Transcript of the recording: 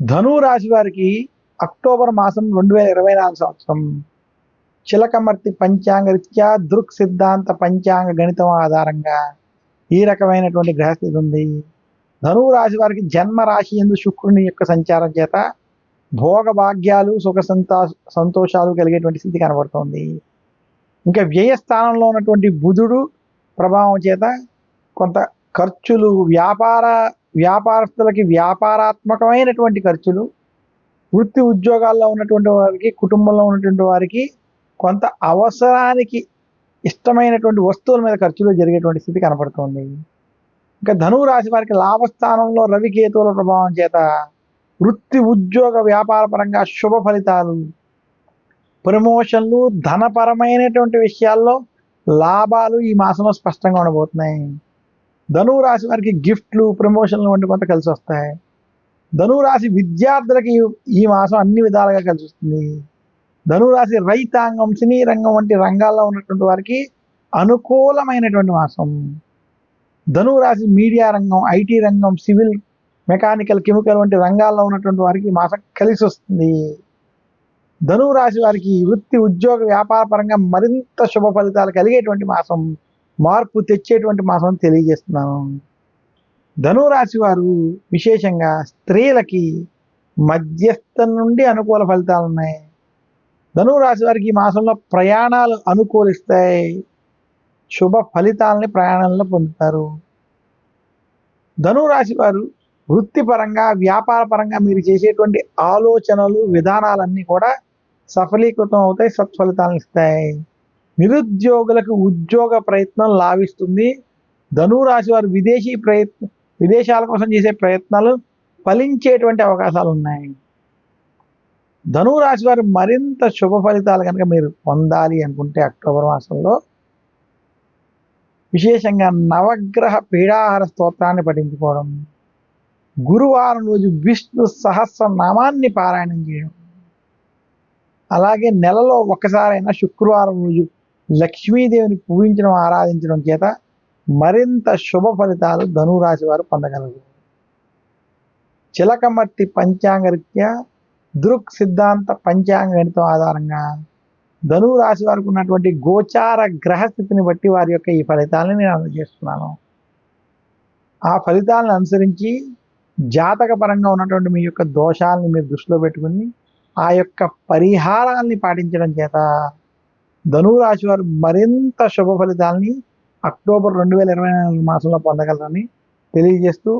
ధను రాశి వారికి అక్టోబర్ మాసం రెండు వేల ఇరవై నాలుగు సంవత్సరం చిలకమర్తి పంచాంగ రీత్యా దృక్ సిద్ధాంత పంచాంగ గణితం ఆధారంగా ఈ రకమైనటువంటి గ్రహస్థితి ఉంది. ధనురాశి రాశి వారికి జన్మ రాశి ఎందు శుక్రుని యొక్క సంచారం చేత భోగ భాగ్యాలు సుఖ సంతా సంతోషాలు కలిగేటువంటి స్థితి కనబడుతోంది. ఇంకా వ్యయ స్థానంలో ఉన్నటువంటి బుధుడు ప్రభావం చేత కొంత ఖర్చులు వ్యాపార వ్యాపారస్తులకి వ్యాపారాత్మకమైనటువంటి ఖర్చులు వృత్తి ఉద్యోగాల్లో ఉన్నటువంటి వారికి కుటుంబంలో ఉన్నటువంటి వారికి కొంత అవసరానికి ఇష్టమైనటువంటి వస్తువుల మీద ఖర్చులు జరిగేటువంటి స్థితి కనపడుతుంది. ఇంకా ధనువు రాశి వారికి లాభస్థానంలో రవికేతువుల ప్రభావం చేత వృత్తి ఉద్యోగ వ్యాపార పరంగా శుభ ఫలితాలు ప్రమోషన్లు ధనపరమైనటువంటి విషయాల్లో లాభాలు ఈ మాసంలో స్పష్టంగా ఉండబోతున్నాయి. ధనువు రాశి వారికి గిఫ్ట్లు ప్రమోషన్లు వంటి కొంత కలిసి వస్తాయి. ధనువు రాశి విద్యార్థులకి ఈ- మాసం అన్ని విధాలుగా కలిసి వస్తుంది. ధనువు రాశి రైతాంగం సినీ రంగం వంటి రంగాల్లో ఉన్నటువంటి వారికి అనుకూలమైనటువంటి మాసం. ధనువు రాశి మీడియా రంగం ఐటీ రంగం సివిల్ మెకానికల్ కెమికల్ వంటి రంగాల్లో ఉన్నటువంటి వారికి మాసం కలిసి వస్తుంది. ధనువు రాశి వారికి వృత్తి ఉద్యోగ వ్యాపార పరంగా మరింత శుభ ఫలితాలు కలిగేటువంటి మాసం. మార్పు తెచ్చేటువంటి మాసం తెలియజేస్తున్నాను. ధనురాశి వారు విశేషంగా స్త్రీలకి మధ్యస్థం నుండి అనుకూల ఫలితాలు ఉన్నాయి. ధనురాశి వారికి ఈ మాసంలో ప్రయాణాలు అనుకూలిస్తాయి. శుభ ఫలితాలని ప్రయాణంలో పొందుతారు. ధనురాశి వారు వృత్తిపరంగా వ్యాపారపరంగా మీరు చేసేటువంటి ఆలోచనలు విధానాలన్నీ కూడా సఫలీకృతం అవుతాయి సత్ఫలితాలను ఇస్తాయి. నిరుద్యోగులకు ఉద్యోగ ప్రయత్నం లాభిస్తుంది. ధనురాశి వారు విదేశీ ప్రయత్న విదేశాల కోసం చేసే ప్రయత్నాలు ఫలించేటువంటి అవకాశాలు ఉన్నాయి. ధనురాశి వారు మరింత శుభ ఫలితాలు కనుక మీరు పొందాలి అనుకుంటే అక్టోబర్ మాసంలో విశేషంగా నవగ్రహ పీడాహార స్తోత్రాన్ని పఠించుకోవడం గురువారం రోజు విష్ణు సహస్రనామాన్ని పారాయణం చేయడం అలాగే నెలలో ఒక్కసారైనా శుక్రవారం రోజు లక్ష్మీదేవిని పూజించడం ఆరాధించడం చేత మరింత శుభ ఫలితాలు ధనురాశి వారు పొందగలరు. చిలకమర్తి పంచాంగరీత్యా దృక్ సిద్ధాంత పంచాంగ గణితం ఆధారంగా ధనురాశి వారికి ఉన్నటువంటి గోచార గ్రహస్థితిని బట్టి వారి యొక్క ఈ ఫలితాలను నేను అందజేస్తున్నాను. ఆ ఫలితాలను అనుసరించి జాతక పరంగా ఉన్నటువంటి మీ యొక్క దోషాలను మీరు దృష్టిలో పెట్టుకుని ఆ యొక్క పరిహారాల్ని పాటించడం చేత ధనువు వారు మరింత శుభ ఫలితాలని అక్టోబర్ రెండు వేల ఇరవై నాలుగు మాసంలో పొందగలరని తెలియజేస్తూ